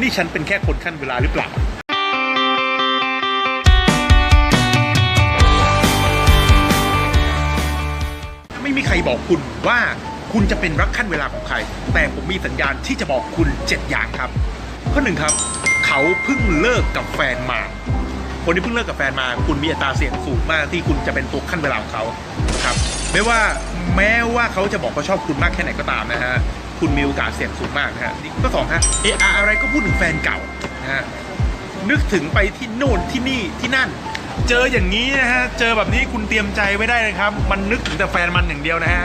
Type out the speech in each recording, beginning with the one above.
นี่ฉันเป็นแค่คนขั้นเวลาหรือเปล่าไม่มีใครบอกคุณว่าคุณจะเป็นรักขั้นเวลาของใคร แต่ผมมีสัญญาณที่จะบอกคุณ 7 อย่างครับ ข้อหนึ่งครับ เขาเพิ่งเลิกกับแฟนมาคนที่เพิ่งเลิกกับแฟนมา คุณมีอัตราเสี่ยงสูงมากที่คุณจะเป็นตัวขั้นเวลาของเขาครับ ไม่ว่าแม้ว่าเขาจะบอกเขาชอบคุณมากแค่ไหนก็ตามนะฮะ คุณมีโอกาสเสี่ยงสูงมากนะฮะนี่ก็สองฮะเอออะไรก็พูดถึงแฟนเก่านะฮะนึกถึงไปที่โน่นที่นี่ที่นั่น เจออย่างนี้นะฮะเจอแบบนี้คุณเตรียมใจไว้ได้เลยครับ มันนึกถึงแต่แฟนมันอย่างเดียวนะฮะ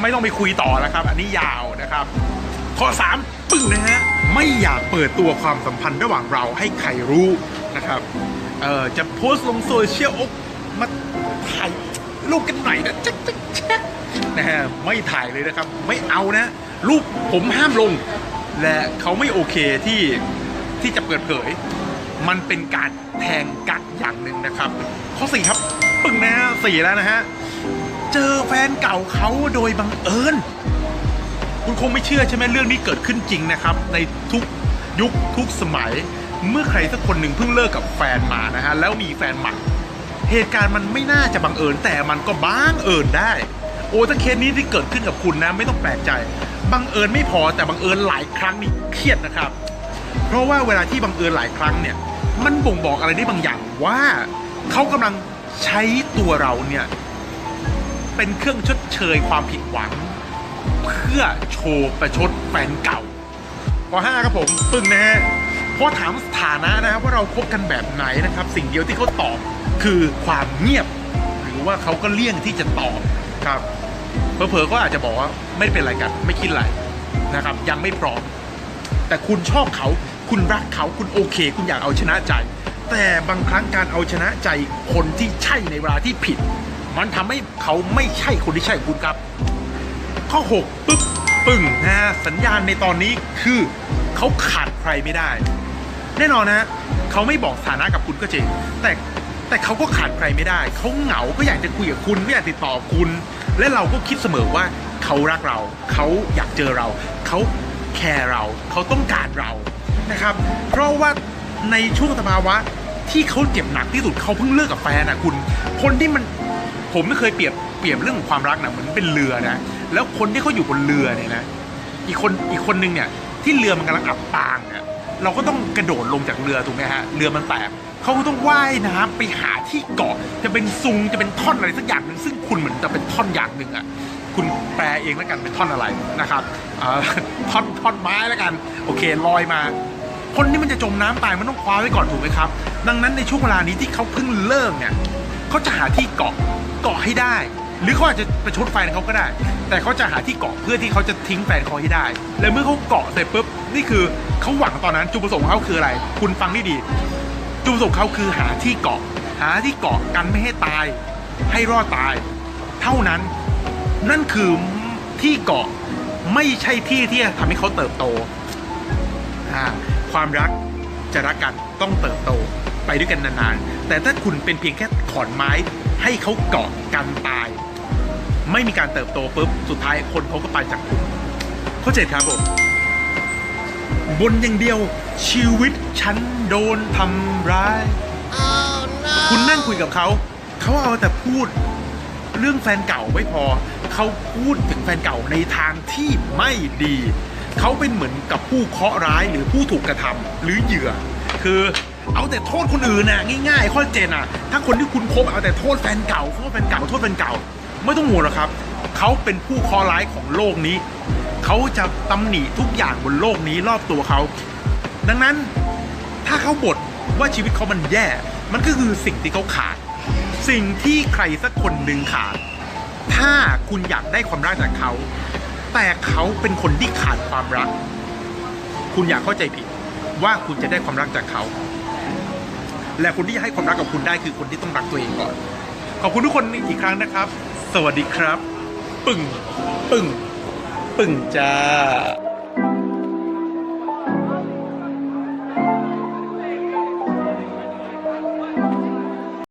ไม่ต้องไปคุยต่อแล้วครับ อันนี้ยาวนะครับ ข้อ 3 ปึ้งนะฮะไม่อยากเปิดตัวความสัมพันธ์ระหว่างเราให้ใครรู้นะครับเอ่อจะโพสต์ลงโซเชียลอ๊ะมาถ่ายรูปกันหน่อยนะจ๊กจ๊กแจ๊กนะฮะไม่ถ่ายเลยนะครับ ไม่เอานะ รูปผมห้ามลง และเขาไม่โอเคที่ที่จะเปิดเผย มันเป็นการแทงกักอย่างหนึ่งนะครับ ข้อสี่ครับปึ้งนะสี่แล้วนะฮะ เจอแฟนเก่าเขาโดยบังเอิญคุณคงไม่เชื่อใช่ไหมเรื่องนี้เกิดขึ้นจริงนะครับ ในทุกยุคทุกสมัย เมื่อใครสักคนหนึ่งเพิ่งเลิกกับแฟนมานะฮะแล้วมีแฟนใหม่เหตุการณ์มันไม่น่าจะบังเอิญแต่มันก็บังเอิญได้ โอ้ถ้าเคสนี้ที่เกิดขึ้นกับคุณนะไม่ต้องแปลกใจ บังเอิญไม่พอแต่บังเอิญหลายครั้งนี่เครียดนะครับ เพราะว่าเวลาที่บังเอิญหลายครั้งเนี่ย มันบ่งบอกอะไรได้บางอย่างว่าเขากำลังใช้ตัวเราเนี่ยเป็นเครื่องชดเชยความผิดหวัง เพื่อโชว์ประชดแฟนเก่าข้อห้าครับผมปึ้งนะฮะพอถามสถานะนะครับว่าเราคบกันแบบไหนนะครับ สิ่งเดียวที่เขาตอบคือความเงียบ หรือว่าเขาก็เลี่ยงที่จะตอบครับ เผลอๆก็อาจจะบอกว่าไม่เป็นไรกันไม่คิดอะไรนะครับ ยังไม่พร้อม แต่คุณชอบเขา คุณรักเขาคุณโอเค คุณอยากเอาชนะใจ แต่บางครั้งการเอาชนะใจคนที่ใช่ในเวลาที่ผิด มันทำให้เขาไม่ใช่คนที่ใช่คุณครับ ข้อ6ปึ๊บปึ้งนะฮะสัญญาณในตอนนี้คือเขาขาดใครไม่ได้ แน่นอนนะฮะเขาไม่บอกสถานะกับคุณก็จริงแต่ แต่เขาก็ขาดใครไม่ได้ เขาเหงาก็อยากจะคุยกับคุณก็อยากติดต่อคุณ และเราก็คิดเสมอว่าเขารักเรา เขาอยากเจอเรา เขาแคร์เรา เขาต้องการเรานะครับ เพราะว่าในช่วงสภาวะที่เขาเจ็บหนักที่สุดเขาเพิ่งเลิกกับแฟนอะคุณ คนที่มันผมไม่เคยเปรียบเปรียบเรื่องของความรักนะเหมือนเป็นเรือนะแล้วคนที่เขาอยู่บนเรือเนี่ยนะอีกคนอีกคนนึงเนี่ยที่เรือมันกำลังอับปางเนี่ยเราก็ต้องกระโดดลงจากเรือถูกไหมฮะเรือมันแตก เขาก็ต้องว่ายน้ำไปหาที่เกาะ จะเป็นซุงจะเป็นท่อนอะไรสักอย่างหนึ่งซึ่งคุณเหมือนจะเป็นท่อนอย่างหนึ่งอะคุณแปลเองแล้วกันเป็นท่อนอะไรนะครับท่อนท่อนไม้แล้วกัน โอเคลอยมา คนที่มันจะจมน้ำตายมันต้องคว้าไว้ก่อนถูกไหมครับ ดังนั้นในช่วงเวลานี้ที่เขาเพิ่งเลิกเนี่ยเขาจะหาที่เกาะเกาะให้ได้ หรือเขาอาจจะประชดแฟนเขาก็ได้ แต่เขาจะหาที่เกาะเพื่อที่เขาจะทิ้งแฟนเขาให้ได้ และเมื่อเขาเกาะเสร็จปุ๊บนี่คือเขาหวังตอนนั้นจุดประสงค์ของเขาคืออะไร คุณฟังให้ดี จุดประสงค์เขาคือหาที่เกาะ หาที่เกาะกันไม่ให้ตาย ให้รอดตาย เท่านั้น นั่นคือที่เกาะไม่ใช่ที่ที่จะทำให้เขาเติบโต ความรักจะรักกันต้องเติบโตไปด้วยกันนานๆ แต่ถ้าคุณเป็นเพียงแค่ขอนไม้ให้เขาเกาะกันตาย ไม่มีการเติบโตปุ๊บ สุดท้ายคนเขาก็ไปจากคุณ เข้าใจครับผม บนอย่างเดียวชีวิตฉันโดนทำร้ายคุณนั่งคุยกับเขา เขาเอาแต่พูดเรื่องแฟนเก่าไม่พอ เขาพูดถึงแฟนเก่าในทางที่ไม่ดี เขาเป็นเหมือนกับผู้เคราะห์ร้ายหรือผู้ถูกกระทำหรือเหยื่อ คือเอาแต่โทษคนอื่นน่ะง่าย ๆ ข้อเจนอะ ถ้าคนที่คุณคบเอาแต่โทษแฟนเก่าโทษแฟนเก่าโทษแฟนเก่า ไม่ต้องห่วงหรอกครับ เขาเป็นผู้คราะห์ร้ายของโลกนี้ เขาจะตำหนิทุกอย่างบนโลกนี้รอบตัวเขา ดังนั้นถ้าเขาบ่นว่าชีวิตเขามันแย่ มันก็คือสิ่งที่เขาขาด สิ่งที่ใครสักคนหนึ่งขาด ถ้าคุณอยากได้ความรักจากเขา แต่เขาเป็นคนที่ขาดความรัก คุณอยากเข้าใจผิดว่าคุณจะได้ความรักจากเขา และคนที่จะให้ความรักกับคุณได้คือคนที่ต้องรักตัวเองก่อน ขอบคุณทุกคนอีกครั้งนะครับ สวัสดีครับ ปึ่ง ปึ่ง ปึ่งจ้า